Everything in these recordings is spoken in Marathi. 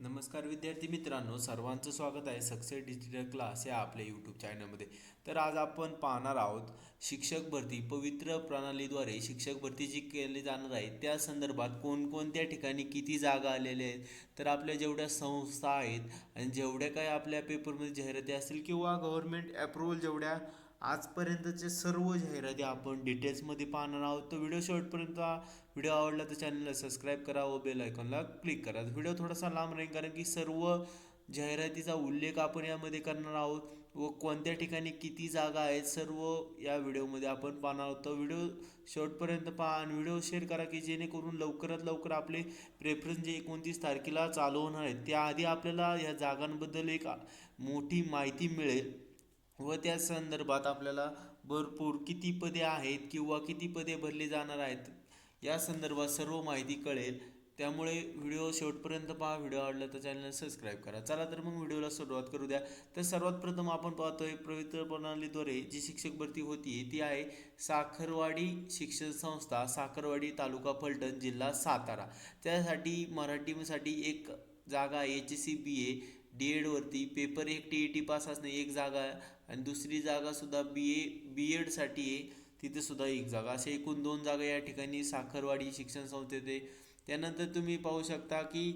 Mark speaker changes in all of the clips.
Speaker 1: नमस्कार विद्यार्थी मित्रांनो सर्वांचं स्वागत आहे सक्सेस डिजिटल क्लास या आपल्या यूट्यूब चॅनलमध्ये तर आज आपण पाहणार आहोत शिक्षक भरती पवित्र प्रणालीद्वारे शिक्षक भरती जी केली जाणार आहे. त्या संदर्भात कोणकोणत्या ठिकाणी किती जागा आलेल्या आहेत? तर आपल्या जेवढ्या संस्था आहेत आणि जेवढ्या काही आपल्या पेपरमध्ये जाहिराती असतील किंवा गव्हर्मेंट अप्रुव्हल जेवढ्या आजपर्यंतचे सर्व जाहिराती आपण डिटेल्समध्ये पाहणार आहोत. तर व्हिडिओ शेवटपर्यंत व्हिडिओ आवडला तर चॅनलला सबस्क्राईब करा व बेल आयकॉनला क्लिक करा. व्हिडिओ थोडासा लांब राहील कारण की सर्व जाहिरातीचा उल्लेख आपण यामध्ये करणार आहोत व कोणत्या ठिकाणी किती जागा आहेत सर्व या व्हिडिओमध्ये आपण पाहणार आहोत. तर व्हिडिओ शेवटपर्यंत पहा आणि व्हिडिओ शेअर करा की जेणेकरून लवकरात लवकर आपले प्रेफरन्स जे एकोणतीस तारखेला चालू होणार आहेत त्याआधी आपल्याला या जागांबद्दल एक मोठी माहिती मिळेल. व त्या संदर्भात आपल्याला भरपूर किती पदे आहेत किंवा किती पदे भरली जाणार आहेत या संदर्भात सर्व माहिती कळेल. त्यामुळे व्हिडिओ शेवटपर्यंत पहा. व्हिडिओ आवडला तर चॅनल सबस्क्राईब करा. चला तर मग व्हिडिओला सुरुवात करू द्या. तर सर्वात प्रथम आपण पाहतोय पवित्र प्रणालीद्वारे जी शिक्षक भरती होती ती आहे साखरवाडी शिक्षण संस्था साखरवाडी तालुका फलटण जिल्हा सातारा. त्यासाठी मराठीसाठी एक जागा H C B A D एडवरती paper एक टी ई टी पास असणे एक जागा आणि दुसरी जागासुद्धा बी ए बी एडसाठी आहे. तिथेसुद्धा एक जागा. असे एकूण दोन जागा या ठिकाणी साखरवाडी शिक्षण संस्थेत आहे. त्यानंतर तुम्ही पाहू शकता की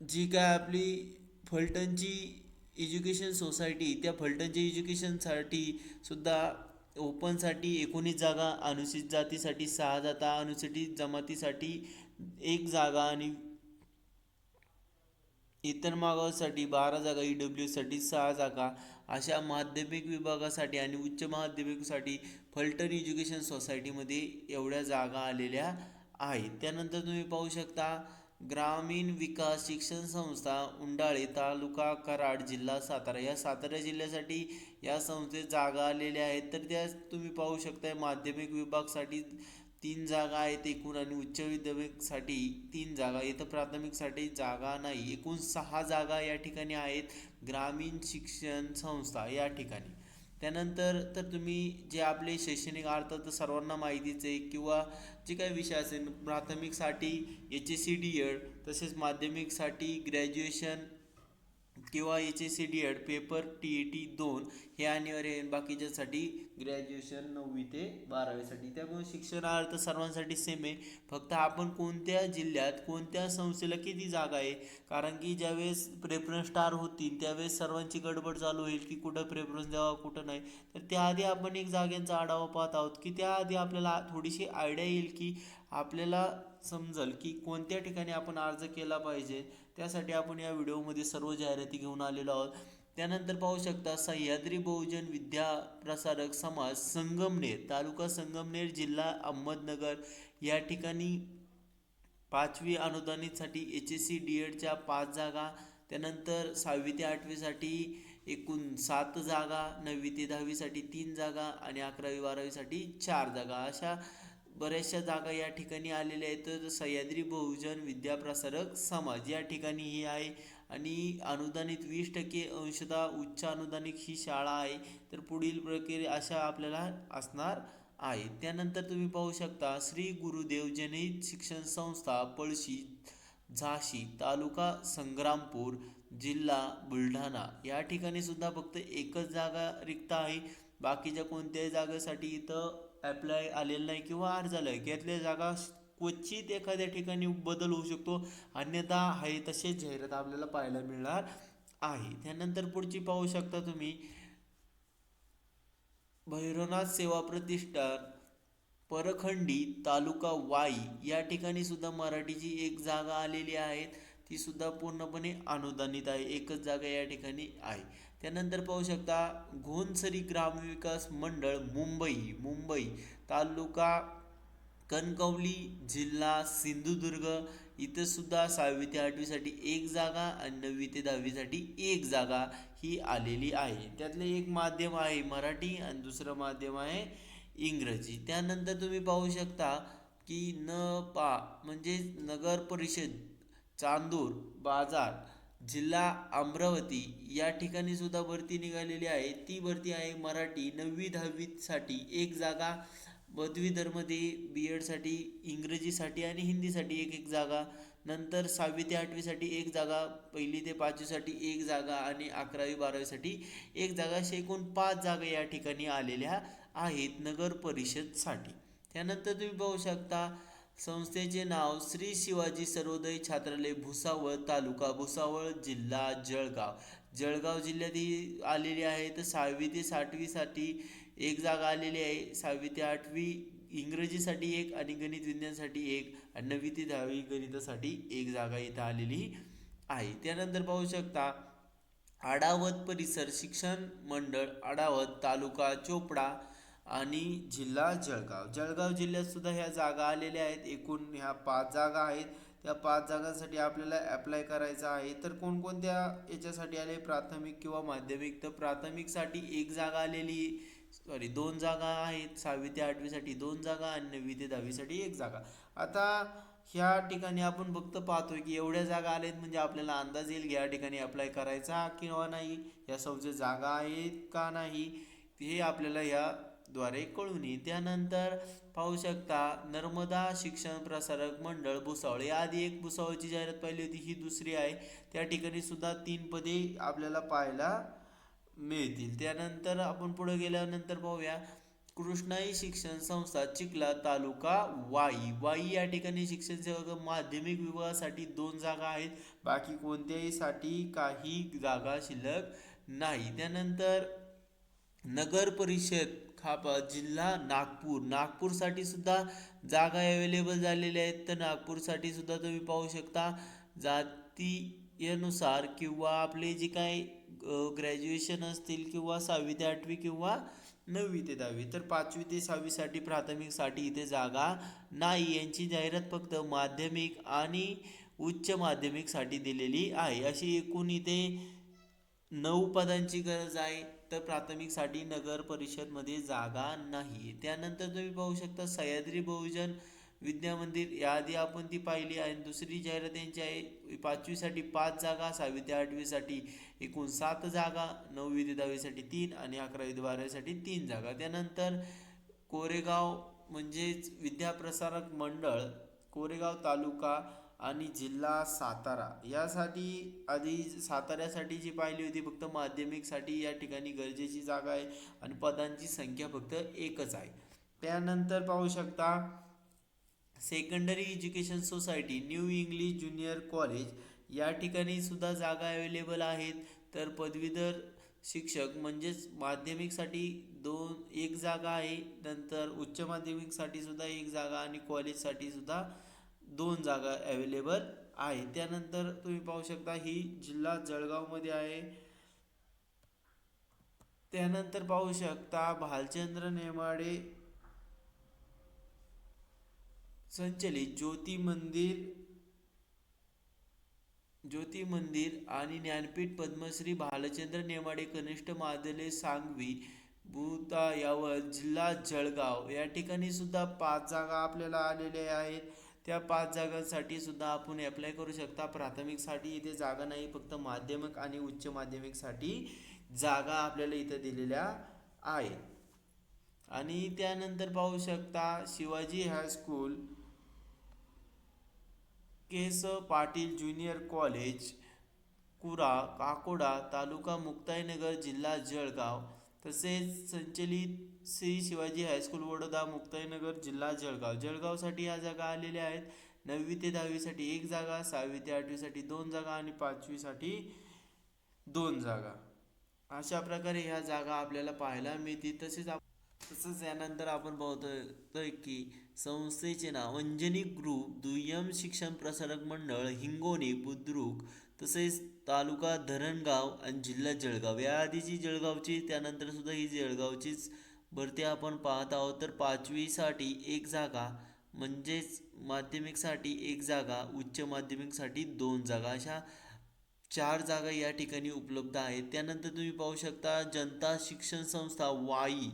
Speaker 1: जी काय आपली फलटणची एज्युकेशन सोसायटी त्या फलटणच्या एज्युकेशनसाठी सुद्धा ओपनसाठी एकोणीस जागा अनुसूचित जातीसाठी सहा जाता अनुसूचित जमातीसाठी एक जागा आणि इतर मागासाठी बारा जागा ई डब्ल्यूसाठी सहा जागा. अशा माध्यमिक विभागासाठी आणि उच्च माध्यमिकसाठी फलटण एज्युकेशन सोसायटीमध्ये एवढ्या जागा आलेल्या आहेत. त्यानंतर तुम्ही पाहू शकता ग्रामीण विकास शिक्षण संस्था उंडाळे तालुका कराड जिल्हा सातारा. या सातारा जिल्ह्यासाठी या संस्थेत जागा आलेल्या आहेत. तर त्या तुम्ही पाहू शकता माध्यमिक विभागसाठी तीन जागा आहेत एकूण आणि उच्च विद्यापीठसाठी तीन जागा. इथं प्राथमिकसाठी जागा नाही एकूण सहा जागा या ठिकाणी आहेत ग्रामीण शिक्षण संस्था या ठिकाणी. त्यानंतर तर तुम्ही जे आपले शैक्षणिक अर्थ तर सर्वांना माहितीच आहे किंवा जे काही विषय असेल प्राथमिकसाठी H S C D Ed तसेच माध्यमिकसाठी ग्रॅज्युएशन किंवा H S C D Ed paper T E T दोन हे अनिवार्य आहे बाकीच्यासाठी ग्रॅज्युएशन नववी ते बारावीसाठी. त्यामुळे शिक्षण अर्थ सर्वांसाठी सेम आहे. फक्त आपण कोणत्या जिल्ह्यात कोणत्या संस्थेला किती जागा आहे? कारण की ज्यावेळेस प्रेफरन्स स्टार होतील त्यावेळेस सर्वांची गडबड चालू होईल की कुठं प्रेफरन्स द्यावा कुठं नाही. तर त्याआधी आपण एक जागेंचा आढावा पाहत आहोत की त्याआधी आपल्याला थोडीशी आयडिया येईल की आपल्याला समजल की कोणत्या ठिकाणी आपण अर्ज केला पाहिजे त्यासाठी आपण या व्हिडिओमध्ये सर्व जाहिराती घेऊन आलेलो आहोत. त्यानंतर पाहू शकता सह्याद्री बहुजन विद्या प्रसारक समाज संगमनेर तालुका संगमनेर जिल्हा अहमदनगर. या ठिकाणी पाचवी अनुदानितसाठी एच एस सी डी एडच्या पाच जागा त्यानंतर सहावी ते आठवीसाठी एकूण सात जागा नववी ते दहावीसाठी तीन जागा आणि अकरावी बारावीसाठी चार जागा. अशा बऱ्याचशा जागा या ठिकाणी आलेल्या आहेत. तर सह्याद्री बहुजन विद्याप्रसारक समाज या ठिकाणी ही आहे. आणि अनुदानित वीस टक्के अंशतः उच्च अनुदानित ही शाळा आहे. तर पुढील प्रक्रिया अशा आपल्याला असणार आहे त्यानंतर तुम्ही पाहू शकता श्री गुरुदेव जनित शिक्षण संस्था पळशी झाशी तालुका संग्रामपूर जिल्हा बुलढाणा. या ठिकाणी सुद्धा फक्त एकच जागा रिक्त आहे. बाकीच्या कोणत्याही जागेसाठी इथं अप्लाय आलेलं नाही किंवा अर्ज आला आहे यातल्या जागा क्वचित एखाद्या ठिकाणी बदल होऊ शकतो. अन्यथा आहे तसेच जाहिरात आपल्याला पाहायला मिळणार आहे. त्यानंतर पुढची पाहू शकता तुम्ही. भैरवनाथ सेवा प्रतिष्ठान परखंडी तालुका वाई या ठिकाणी सुद्धा मराठीची एक जागा आलेली आहे. ती सुद्धा पूर्णपणे अनुदानित आहे. एकच जागा या ठिकाणी आहे. त्यानंतर पाहू शकता घोनसरी ग्रामविकास मंडळ मुंबई मुंबई तालुका कणकवली जिल्हा सिंधुदुर्ग. इथं सुद्धा सहावी ते आठवीसाठी एक जागा आणि नववी ते दहावीसाठी एक जागा ही आलेली आहे. त्यातले एक माध्यम आहे मराठी आणि दुसरं माध्यम आहे इंग्रजी. त्यानंतर तुम्ही पाहू शकता की न पा म्हणजे नगर परिषद चांदूर बाजार जिल्हा अमरावती या ठिकाणी सुद्धा भरती निघालेली आहे. ती भरती आहे मराठी नववी दहावीसाठी. एक जागा पदवीधरमध्ये बी एडसाठी इंग्रजीसाठी आणि हिंदीसाठी एक एक जागा. नंतर सहावी ते आठवीसाठी एक जागा पहिली ते पाचवीसाठी एक जागा आणि अकरावी बारावीसाठी एक जागा अशा एकूण पाच जागा या ठिकाणी आलेल्या आहेत नगर परिषदसाठी त्यानंतर तुम्ही पाहू शकता संस्थेचे नाव श्री शिवाजी सर्वोदय छात्रालय भुसावळ तालुका भुसावळ जिल्हा जळगाव. जळगाव जिल्ह्यात ही आलेली आहे. तर सहावी ते सातवीसाठी एक जागा आलेली आहे. सहावी ते आठवी इंग्रजीसाठी एक आणि गणित विज्ञानसाठी एक आणि नववी ते दहावी गणितासाठी एक जागा इथं आलेली आहे. त्यानंतर पाहू शकता आडावत परिसर शिक्षण मंडळ आडावत तालुका चोपडा आणि जिल्हा जळगाव. जळगाव जिल्ह्यात सुद्धा ह्या जागा आलेल्या आहेत. एकूण ह्या पाच जागा आहेत. त्या पाच जागांसाठी आपल्याला अप्लाय करायचा आहे. तर कोणकोणत्या याच्यासाठी आले? प्राथमिक किंवा माध्यमिक? तर प्राथमिकसाठी एक जागा आलेली सॉरी दोन जागा आहेत. सहावी ते आठवीसाठी दोन जागा आणि नववी ते दहावीसाठी एक जागा. आता ह्या ठिकाणी आपण फक्त पाहतोय की एवढ्या जागा आहेत म्हणजे आपल्याला अंदाज येईल की या ठिकाणी अप्लाय करायचा किंवा नाही? या संस्थेत जागा आहेत का नाही? हे आपल्याला या द्वारे कळून त्यानंतर पाहू शकता नर्मदा शिक्षण प्रसारक मंडळ भुसावळ. या आधी एक भुसावळची जाहिरात पाहिली होती ही दुसरी आहे. त्या ठिकाणी सुद्धा तीन पदे आपल्याला पाहायला मिळतील. त्यानंतर आपण पुढे गेल्यानंतर पाहूया. कृष्णाई शिक्षण संस्था चिखला तालुका वाई. वाई या ठिकाणी शिक्षण सेवा माध्यमिक विभागासाठी दोन जागा आहेत. बाकी कोणत्याही साठी काही जागा शिल्लक नाही. त्यानंतर नगर परिषद खापा जिल्हा नागपूर. नागपूरसाठी सुद्धा जागा अवेलेबल झालेल्या आहेत. तर नागपूरसाठी सुद्धा तुम्ही पाहू शकता जातीनुसार किंवा आपले जे काही ग्रॅज्युएशन असतील किंवा सहावी ते आठवी किंवा नववी ते दहावी तर पाचवी ते सहावीसाठी प्राथमिकसाठी इथे जागा नाही. यांची जाहिरात फक्त माध्यमिक आणि उच्च माध्यमिकसाठी दिलेली आहे. अशी एकूण इथे नऊ पदांची गरज आहे तर प्राथमिकसाठी नगर परिषदमध्ये जागा नाही. त्यानंतर तुम्ही पाहू शकता सह्याद्री बहुजन विद्या मंदिर. याआधी आपण ती पाहिली आणि दुसरी जाहिरात यांची आहे पाचवीसाठी पाच जागा सहावी ते आठवीसाठी एकूण सात जागा नववी ते दहावीसाठी तीन आणि अकरावी ते बारावीसाठी तीन जागा. त्यानंतर कोरेगाव म्हणजेच विद्याप्रसारक मंडळ कोरेगाव तालुका आणि जिल्हा सातारा यासाठी आधी साताऱ्यासाठी जी पाहिली होती फक्त माध्यमिकसाठी या ठिकाणी गरजेची जागा आहे आणि पदांची संख्या फक्त एकच आहे. त्यानंतर पाहू शकता secondary education society new English junior college या ठिकाणी सुद्धा जागा अवेलेबल आहेत. तर पदवीधर शिक्षक म्हणजेच माध्यमिकसाठी दोन एक जागा आहे. नंतर उच्च माध्यमिकसाठी सुद्धा एक जागा आणि कॉलेजसाठी सुद्धा दोन जागा अवेलेबल आहे त्यानंतर तुम्ही पाहू शकता ही जिल्हा जळगावमध्ये आहे. त्यानंतर पाहू शकता भालचंद्र नेमाडे संचलित ज्योती मंदिर ज्योती मंदिर आणि ज्ञानपीठ पद्मश्री भालचंद्र नेमाडे कनिष्ठ महाविद्यालय सांगवी भूता यावर जिल्हा जळगाव. या ठिकाणी सुद्धा पाच जागा आपल्याला आलेल्या आहेत. त्या पाच जागांसाठी सुद्धा आपण अप्लाय करू शकता. प्राथमिकसाठी इथे जागा नाही फक्त माध्यमिक आणि उच्च माध्यमिकसाठी जागा आपल्याला इथं दिलेल्या आहेत. आणि त्यानंतर पाहू शकता शिवाजी हायस्कूल केस पाटील ज्युनियर कॉलेज कुरा काकोडा तालुका मुक्ताईनगर जिल्हा जळगाव तसेच संचलित श्री शिवाजी हायस्कूल वडोदा मुक्ताईनगर जिल्हा जळगाव. जळगावसाठी ह्या जागा आलेल्या आहेत. नववी ते दहावीसाठी एक जागा सहावी ते आठवीसाठी दोन जागा आणि पाचवीसाठी दोन जागा. अशा प्रकारे ह्या जागा आपल्याला पाहायला मिळतील. तसेच आप तसंच यानंतर आपण बघतोय की संस्थेचे नाव अंजनी ग्रुप दुय्यम शिक्षण प्रसारक मंडळ हिंगोली बुद्रुक तसेच तालुका धरणगाव आणि जिल्हा जळगाव. या आधीची जळगावची त्यानंतर सुद्धा ही जळगावचीच भरती आपण पाहत आहोत तर पाचवीसाठी एक जागा म्हणजेच माध्यमिकसाठी एक जागा उच्च माध्यमिकसाठी दोन जागा. अशा चार जागा या ठिकाणी उपलब्ध आहेत. त्यानंतर तुम्ही पाहू शकता जनता शिक्षण संस्था वाई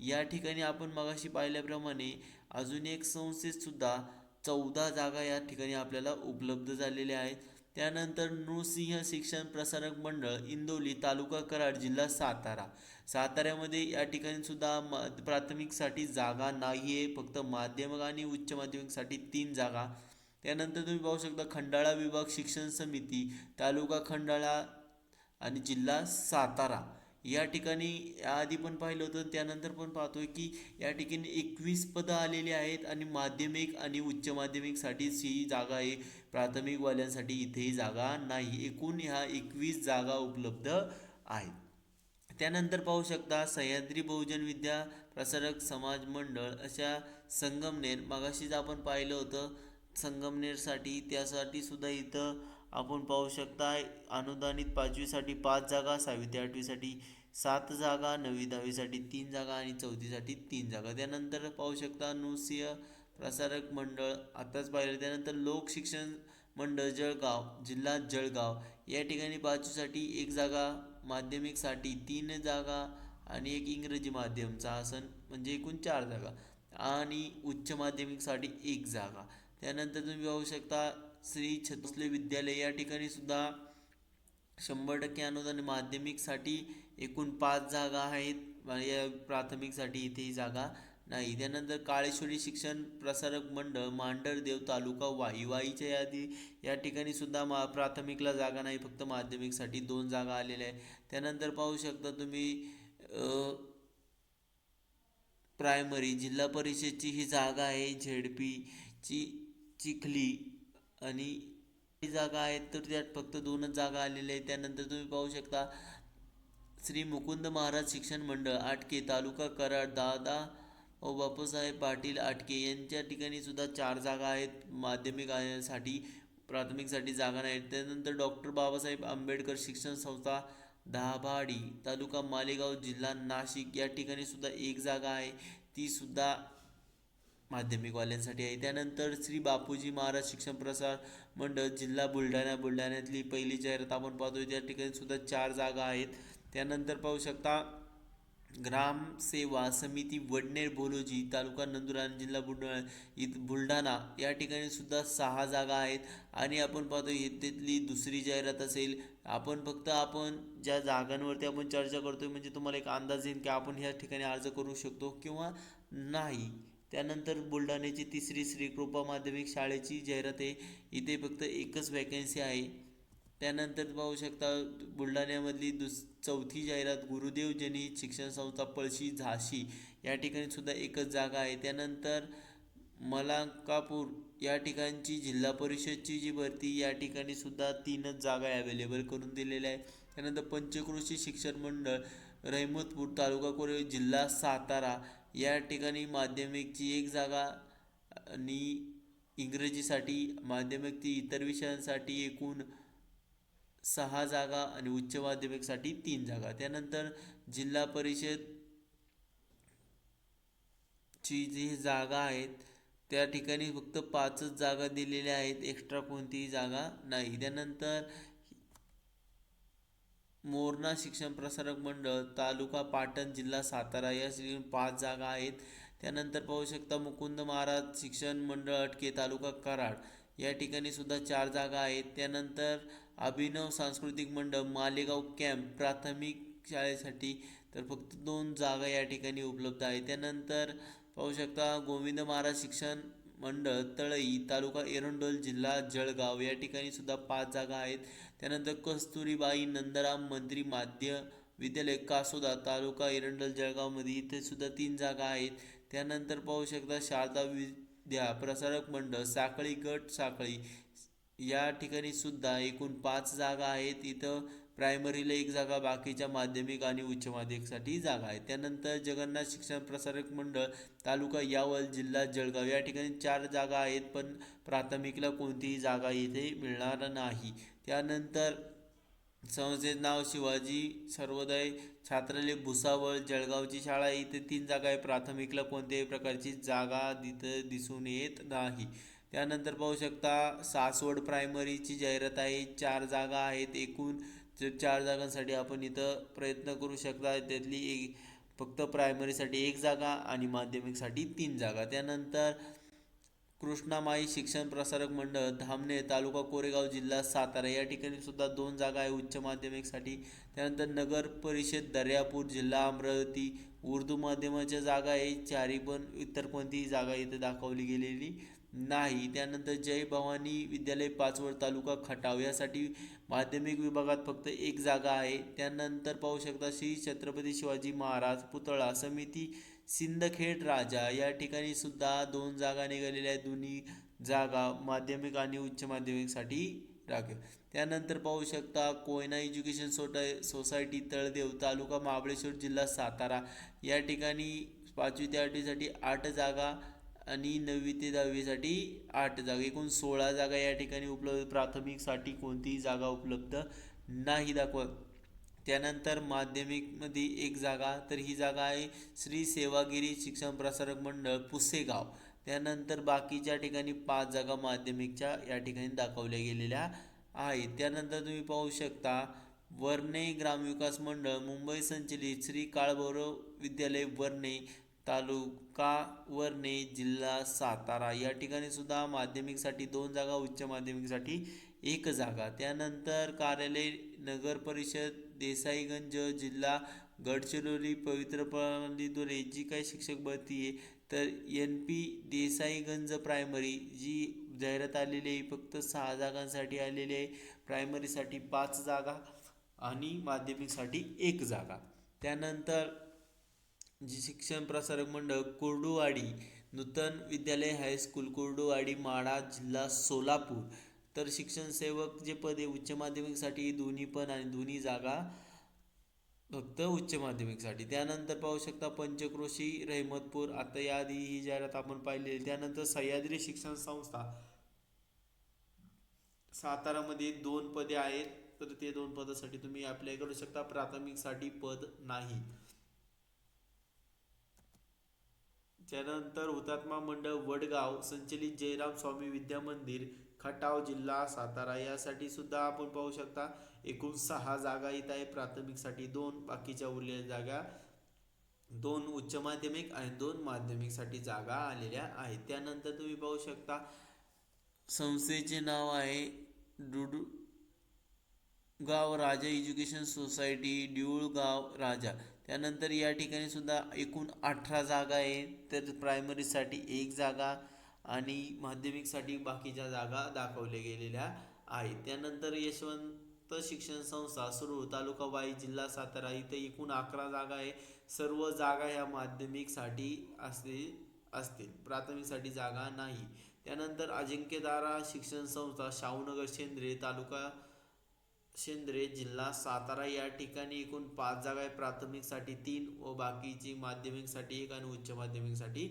Speaker 1: या ठिकाणी आपण मगाशी पाहिल्याप्रमाणे अजून एक संस्थेतसुद्धा चौदा जागा या ठिकाणी आपल्याला उपलब्ध झालेल्या आहेत. त्यानंतर नृसिंह शिक्षण प्रसारक मंडळ इंदोली तालुका कराड जिल्हा सातारा. साताऱ्यामध्ये या ठिकाणी सुद्धा म प्राथमिकसाठी जागा नाही आहे फक्त माध्यमिक आणि उच्च माध्यमिकसाठी तीन जागा. त्यानंतर तुम्ही पाहू शकता खंडाळा विभाग शिक्षण समिती तालुका खंडाळा आणि जिल्हा सातारा. या ठिकाणी याआधी पण पाहिलं होतं त्यानंतर पण पाहतोय की या ठिकाणी एकवीस पदं आलेली आहेत आणि माध्यमिक आणि उच्च माध्यमिकसाठीच ही जागा आहे. प्राथमिकवाल्यांसाठी इथेही जागा नाही. एकूण ह्या एकवीस जागा उपलब्ध आहेत. त्यानंतर पाहू शकता सह्याद्री बहुजन विद्या प्रसारक समाज मंडळ अशा संगमनेर मगाशीच आपण पाहिलं होतं संगमनेरसाठी त्यासाठी सुद्धा इथं आपण पाहू शकता अनुदानित पाचवीसाठी पाच जागा सहावी ते आठवीसाठी सात जागा नववी दहावीसाठी तीन जागा आणि चौथीसाठी तीन जागा. त्यानंतर पाहू शकता नृसिंह प्रसारक मंडळ आत्ताच पाहिलं त्यानंतर लोकशिक्षण मंडळ जळगाव जिल्हा जळगाव. या ठिकाणी पाचवीसाठी एक जागा माध्यमिकसाठी तीन जागा आणि एक इंग्रजी माध्यमचा आसन म्हणजे एकूण चार जागा. आणि उच्च माध्यमिकसाठी एक जागा. त्यानंतर तुम्ही पाहू शकता श्री छतुसले विद्यालय या ठिकाणी सुद्धा शंभर टक्के अनुदान माध्यमिकसाठी एकूण पाच जागा आहेत. या प्राथमिकसाठी इथेही जागा नाही. त्यानंतर काळेश्वरी शिक्षण प्रसारक मंडळ मांडरदेव तालुका वाई वाईच्या यादी या ठिकाणी सुद्धा मा प्राथमिकला जागा नाही. फक्त माध्यमिकसाठी दोन जागा आलेल्या आहेत. त्यानंतर पाहू शकता तुम्ही प्रायमरी जिल्हा परिषदची ही जागा आहे. झेडपीची चिखली आणि ही जागा आहेत तर त्यात फक्त दोनच जागा आलेल्या आहेत. त्यानंतर तुम्ही पाहू शकता श्री मुकुंद महाराज शिक्षण मंडळ आटके तालुका कराड दादा व बापूसाहेब पाटील आटके यांच्या ठिकाणी सुद्धा चार जागा आहेत. माध्यमिकसाठी प्राथमिकसाठी जागा नाहीत. त्यानंतर डॉक्टर बाबासाहेब आंबेडकर शिक्षण संस्था दाभाडी तालुका मालेगाव जिल्हा नाशिक या ठिकाणी सुद्धा एक जागा आहे. ती सुद्धा माध्यमिकवाल्यांसाठी आहे. त्यानंतर श्री बापूजी महाराज शिक्षण प्रसार मंडळ जिल्हा बुलढाणा बुलढाण्यातली पहिली जाहिरात आपण पाहतोय. त्या ठिकाणी सुद्धा चार जागा आहेत. त्यानंतर पाहू शकता ग्रामसेवा समिती वडनेर बोलोजी तालुका नंदुरबार जिल्हा बुलढाणा इथ बुलढाणा या ठिकाणी सुद्धा सहा जागा आहेत. आणि आपण पाहतो येथेतली दुसरी जाहिरात असेल. आपण फक्त आपण ज्या जागांवरती आपण चर्चा करतोय म्हणजे तुम्हाला एक अंदाज येईल की आपण ह्या ठिकाणी अर्ज करू शकतो किंवा नाही. त्यानंतर बुलढाण्याची तिसरी श्रीकृपा माध्यमिक शाळेची जाहिरात आहे. इथे फक्त एकच वॅकन्सी आहे. त्यानंतर पाहू शकता बुलढाण्यामधली दुस चौथी जाहिरात गुरुदेव जनित शिक्षण संस्था पळशी झाशी या ठिकाणी सुद्धा एकच जागा आहे. त्यानंतर मलांकापूर या ठिकाणची जिल्हा परिषदची जी भरती या ठिकाणी सुद्धा तीनच जागा अवेलेबल करून दिलेल्या आहे त्यानंतर पंचकृषी शिक्षण मंडळ रहमतपूर तालुका कोरे जिल्हा सातारा या ठिकाणी माध्यमिकची एक जागा आणि इंग्रजीसाठी माध्यमिकची इतर विषयांसाठी एकूण सहा जागा आणि उच्च माध्यमिकसाठी तीन जागा. त्यानंतर जिल्हा परिषद ची जी जागा आहेत त्या ठिकाणी फक्त पाचच जागा दिलेल्या आहेत एक्स्ट्रा कोणतीही जागा नाही. त्यानंतर मोरणा शिक्षण प्रसारक मंडळ तालुका पाटण जिल्हा सातारा या पाच जागा आहेत. त्यानंतर पाहू शकता मुकुंद महाराज शिक्षण मंडळ अटके तालुका कराड या ठिकाणी सुद्धा चार जागा आहेत. त्यानंतर अभिनव सांस्कृतिक मंडळ मालेगाव कॅम्प प्राथमिक शाळेसाठी तर फक्त दोन जागा या ठिकाणी उपलब्ध आहेत. त्यानंतर पाहू शकता गोविंद महाराज शिक्षण मंडळ तळई तालुका एरंडोल जिल्हा जळगाव या ठिकाणी सुद्धा पाच जागा आहेत. त्यानंतर कस्तुरीबाई नंदराम मंत्री माध्य विद्यालय कासोदा तालुका एरंडल जळगावमध्ये इथे सुद्धा तीन जागा आहेत. त्यानंतर पाहू शकता शारदा विद्या प्रसारक मंडळ साखळी गट साखळी. या ठिकाणी सुद्धा एकूण पाच जागा आहेत. इथं प्रायमरीला एक जागा बाकीच्या माध्यमिक आणि उच्च माध्यमिकसाठी जागा आहे त्यानंतर जगन्नाथ शिक्षण प्रसारक मंडळ तालुका यावल जिल्हा जळगाव या ठिकाणी चार जागा आहेत पण प्राथमिकला कोणतीही जागा इथे मिळणार नाही. त्यानंतर संस्थेचं नाव शिवाजी सर्वोदय छात्रालय भुसावळ जळगावची शाळा इथे तीन जागा आहे. प्राथमिकला कोणत्याही प्रकारची जागा तिथं दिसून येत नाही. त्यानंतर पाहू शकता सासवड प्रायमरीची जाहिरात आहे. चार जागा आहेत. एकूण चार जागांसाठी आपण इथं प्रयत्न करू शकता. त्यातली एक फक्त प्रायमरीसाठी एक जागा आणि माध्यमिकसाठी तीन जागा. त्यानंतर कृष्णामाई शिक्षण प्रसारक मंडळ धामणे तालुका कोरेगाव जिल्हा सातारा. या ठिकाणी सुद्धा दोन जागा आहे उच्च माध्यमिकसाठी. त्यानंतर नगर परिषद दर्यापूर जिल्हा अमरावती उर्दू माध्यमाच्या जागा आहे. चारी पण इतर कोणतीही जागा इथे दाखवली गेलेली नाही. त्यानंतर जय भवानी विद्यालय पाचवड तालुका खटाव. यासाठी माध्यमिक विभागात फक्त एक जागा आहे. त्यानंतर पाहू शकता श्री छत्रपती शिवाजी महाराज पुतळा समिती सिंदखेड राजा. या ठिकाणी सुद्धा दोन जागा निघालेल्या आहेत. दोन्ही जागा माध्यमिक आणि उच्च माध्यमिकसाठी राखीव. त्यानंतर पाहू शकता Koyna education society society Taldev taluka Mahabaleshwar जिल्हा सातारा. या ठिकाणी पाचवी ते आठवीसाठी आठ जागा आणि नववी ते दहावीसाठी आठ जागा. एकूण सोळा जागा या ठिकाणी उपलब्ध. प्राथमिकसाठी कोणतीही जागा उपलब्ध नाही दाखवत. त्यानंतर माध्यमिकमध्ये एक जागा तर ही जागा आहे श्री सेवागिरी शिक्षण प्रसारक मंडळ पुसेगाव. त्यानंतर बाकीच्या ठिकाणी पाच जागा माध्यमिकच्या या ठिकाणी दाखवल्या गेलेल्या आहेत. त्यानंतर तुम्ही पाहू शकता वर्णे ग्रामविकास मंडळ मुंबई संचलित श्री काळभैरव विद्यालय वर्णे तालुका वर्णे जिल्हा सातारा. या ठिकाणी सुद्धा माध्यमिकसाठी दोन जागा उच्च माध्यमिकसाठी एक जागा. त्यानंतर कार्यालय नगर परिषद देसाईगंज जिल्हा गडचिरोली पवित्र प्रणालीद्वारे जी काही शिक्षक भरती आहे तर एन पी देसाईगंज प्रायमरी जी जाहिरात आलेली आहे फक्त सहा जागांसाठी आलेली आहे. प्रायमरीसाठी पाच जागा आणि माध्यमिकसाठी एक जागा. त्यानंतर जी शिक्षण प्रसारक मंडळ कुर्डुवाडी नूतन विद्यालय हायस्कूल कुर्डुवाडी माडा जिल्हा सोलापूर. तर शिक्षण सेवक जे पद आहे उच्च माध्यमिकसाठी दोन्ही पण आणि दोन्ही जागा फक्त उच्च माध्यमिकसाठी. त्यानंतर पाहू शकता पंचक्रोशी रहमतपूर आता याआधी ही जाहिरात आपण पाहिलेली. त्यानंतर सह्याद्री शिक्षण संस्था. सातारामध्ये दोन पदे आहेत तर ते दोन पदासाठी तुम्ही अप्लाय करू शकता. प्राथमिकसाठी पद नाही. त्यानंतर हुतात्मा मंडळ वडगाव संचलित जयराम स्वामी विद्या मंदिर खटाव जिल्हा सातारा यासाठी सुद्धा आपण पाहू शकता. एकूण सहा जागा इथं आहे. प्राथमिकसाठी दोन बाकीच्या उरलेल्या जागा दोन उच्च माध्यमिक आणि दोन माध्यमिकसाठी जागा आलेल्या आहेत. त्यानंतर तुम्ही पाहू शकता संस्थेचे नाव आहे डुडू गाव राजा एज्युकेशन सोसायटी डिऊळगाव राजा. त्यानंतर या ठिकाणी सुद्धा एकूण अठरा जागा आहे. तर प्रायमरीसाठी एक जागा आणि माध्यमिकसाठी बाकीच्या जागा दाखवल्या गेलेल्या आहेत. त्यानंतर यशवंत शिक्षण संस्था सुरू तालुका वाई जिल्हा सातारा इथे एकूण अकरा जागा आहे. सर्व जागा ह्या माध्यमिकसाठी असतील असतील. प्राथमिकसाठी जागा नाही. त्यानंतर अजिंक्यदारा शिक्षण संस्था शाहूनगर शेंद्रे तालुका शेंद्रे जिल्हा सातारा या ठिकाणी एकूण पाच जागा आहे. प्राथमिकसाठी तीन व बाकीची माध्यमिकसाठी एक आणि उच्च माध्यमिकसाठी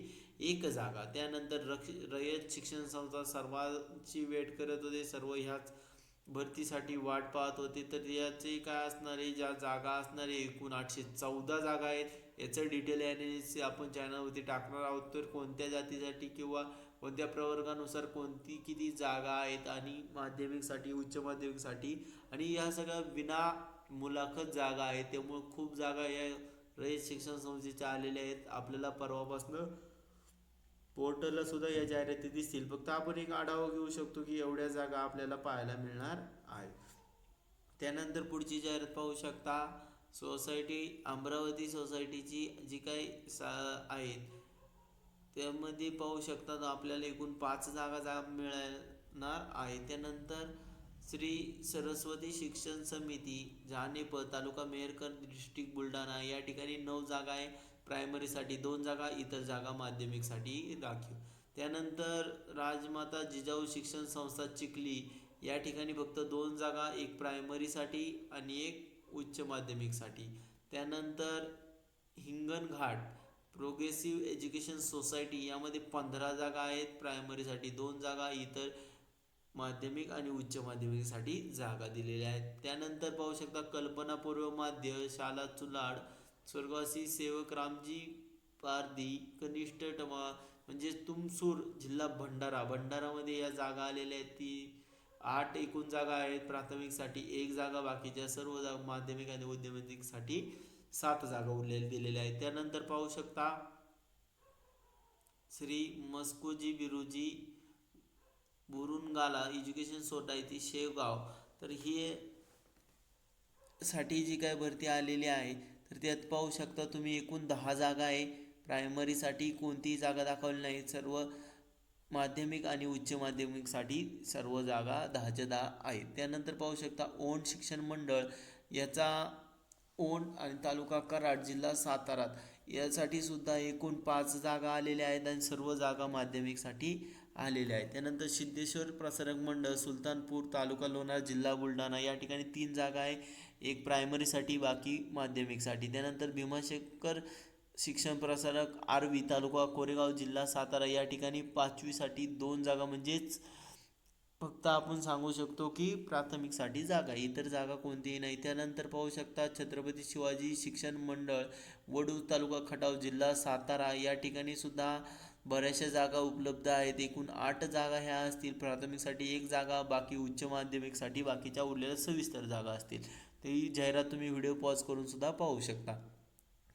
Speaker 1: एक जागा. त्यानंतर रक्ष रयत शिक्षण संस्था सर्वांची वेट करत होते. सर्व ह्याच भरतीसाठी वाट पाहत होते. तर याचे काय असणारे ज्या जागा असणारे एकूण आठशे चौदा जागा आहेत. याचं डिटेल ॲनालिसिस आपण चॅनलवरती टाकणार आहोत. तर कोणत्या जातीसाठी किंवा कोणत्या प्रवर्गानुसार कोणती किती जागा आहेत आणि माध्यमिकसाठी उच्च माध्यमिकसाठी? आणि या सगळ्या विना मुलाखत जागा आहेत त्यामुळे खूप जागा या रयत शिक्षण संस्थेच्या आलेल्या आहेत. आपल्याला परवापासनं पोर्टलला सुद्धा या जाहिराती दिसतील. फक्त आपण एक आढावा घेऊ शकतो की एवढ्या जागा आपल्याला पाहायला मिळणार आहे त्यानंतर पुढची जाहिरात पाहू शकता. सोसायटी अमरावती सोसायटीची जी काही सा आहेत त्यामध्ये पाहू शकता आपल्याला एकूण पाच जागा जा मिळणार आहे. त्यानंतर श्री सरस्वती शिक्षण समिती जानेपद तालुका मेहरकर डिस्ट्रिक्ट बुलढाणा या ठिकाणी नऊ जागा आहे. प्रायमरीसाठी दोन जागा इतर जागा माध्यमिकसाठी राखीव. त्यानंतर राजमाता जिजाऊ शिक्षण संस्था चिखली या ठिकाणी फक्त दोन जागा एक प्रायमरीसाठी आणि एक उच्च माध्यमिकसाठी. त्यानंतर हिंगणघाट प्रोग्रेसिव्ह एज्युकेशन सोसायटी यामध्ये पंधरा जागा आहेत. प्रायमरीसाठी दोन जागा इतर माध्यमिक आणि उच्च माध्यमिकसाठी जागा दिलेल्या आहेत. त्यानंतर पाहू शकता कल्पनापूर्व माध्य शाला चुलाड स्वर्गवासी सेवक रामजी पारदी कनिष्ठ टमा म्हणजे तुमसूर जिल्हा भंडारा. भंडारामध्ये या जागा आलेल्या आहेत. ती आठ एकूण जागा आहेत. प्राथमिकसाठी एक जागा बाकीच्या सर्व जागा माध्यमिक आणि उद्यमिकसाठी सात जागा उरलेल्या दिलेल्या आहेत. त्यानंतर पाहू शकता श्री मस्कोजी बिरुजी बुरुनगाला एज्युकेशन सोसायटी शेवगाव. तर ही साठी जी काय भरती आलेली आहे तर त्यात पाहू शकता तुम्ही एकूण दहा जागा आहे. प्रायमरीसाठी कोणतीही जागा दाखवली नाही. सर्व माध्यमिक आणि उच्च माध्यमिकसाठी सर्व जागा दहाच्या दहा आहेत. त्यानंतर पाहू शकता ओन शिक्षण मंडळ याचा ओण आणि तालुका कराड जिल्हा सातारा. यासाठी सुद्धा एकूण पाच जागा आलेल्या आहेत आणि सर्व जागा माध्यमिकसाठी आलेल्या आहेत. त्यानंतर सिद्धेश्वर प्रसारक मंडळ सुलतानपूर तालुका लोणार जिल्हा बुलढाणा या ठिकाणी तीन जागा आहे. एक प्रायमरीसाठी बाकी माध्यमिकसाठी. त्यानंतर भीमाशंकर शिक्षण प्रसारक आर्वी तालुका कोरेगाव जिल्हा सातारा या ठिकाणी पाचवीसाठी दोन जागा म्हणजेच फक्त आपण सांगू शकतो की प्राथमिकसाठी जागा इतर जागा कोणतीही नाही. त्यानंतर पाहू शकता छत्रपती शिवाजी शिक्षण मंडळ वडूर तालुका खटाव जिल्हा सातारा या ठिकाणी सुद्धा बऱ्याचशा जागा उपलब्ध आहेत. एकूण आठ जागा ह्या असतील. प्राथमिकसाठी एक जागा बाकी उच्च माध्यमिकसाठी बाकीच्या उरलेल्या सविस्तर जागा असतील. तर जाहिरात तुम्ही व्हिडिओ पॉज करून सुद्धा पाहू शकता.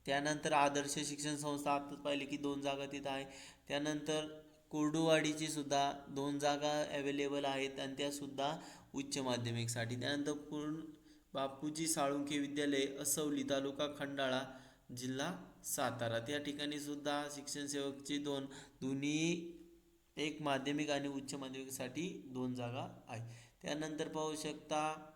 Speaker 1: त्यानंतर आदर्श शिक्षण संस्था आत्ताच पाहिले की दोन जागा तिथं आहे. त्यानंतर कोरडूवाडीची सुद्धा दोन जागा अवेलेबल आहेत आणि त्यासुद्धा उच्च माध्यमिकसाठी. त्यानंतर पूर्ण बापूजी साळुंखे विद्यालय असवली तालुका खंडाळा जिल्हा सातारा. त्या ठिकाणी सुद्धा शिक्षण सेवकची दोन दोन्ही एक माध्यमिक आणि उच्च माध्यमिकसाठी दोन जागा आहे त्यानंतर पाहू शकता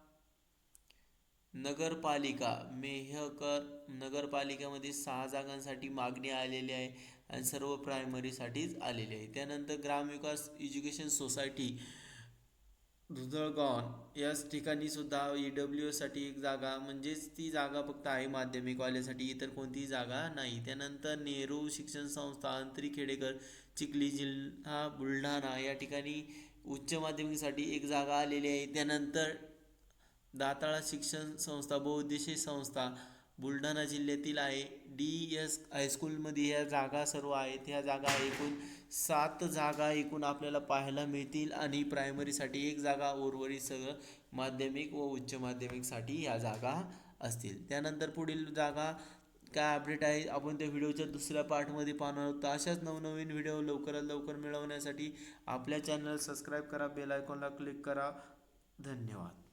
Speaker 1: नगरपालिका मेहकर नगरपालिकेमध्ये सहा जागांसाठी मागणी आलेली आहे. आणि सर्व प्रायमरीसाठीच आलेली आहे. त्यानंतर ग्रामविकास एज्युकेशन सोसायटी धुदळगॉन याच ठिकाणी सुद्धा ई डब्ल्यू एसाठी एक जागा म्हणजेच ती जागा फक्त आहे माध्यमिकवाल्यासाठी इतर कोणतीही जागा नाही. त्यानंतर नेहरू शिक्षण संस्था अंतरी खेडेकर चिखली जिल्हा बुलढाणा या ठिकाणी उच्च माध्यमिकसाठी एक जागा आलेली आहे. त्यानंतर दाताळा शिक्षण संस्था बहुउद्देशीय संस्था बुलढाणा जिल्ह्यातील आहे. डी एस हायस्कूलमध्ये ह्या जागा सर्व आहेत. ह्या जागा एकूण सात जागा एकूण आपल्याला पाहायला मिळतील आणि प्रायमरीसाठी एक जागा उर्वरित सगळं माध्यमिक व उच्च माध्यमिकसाठी ह्या जागा असतील. त्यानंतर पुढील जागा काय अपडेट आहे? आपण त्या व्हिडिओच्या दुसऱ्या पार्टमध्ये पाहणार आहोत. अशाच नवनवीन व्हिडिओ लवकरात लवकर मिळवण्यासाठी आपल्या चॅनल सबस्क्राईब करा बेल आयकॉनला क्लिक करा. धन्यवाद.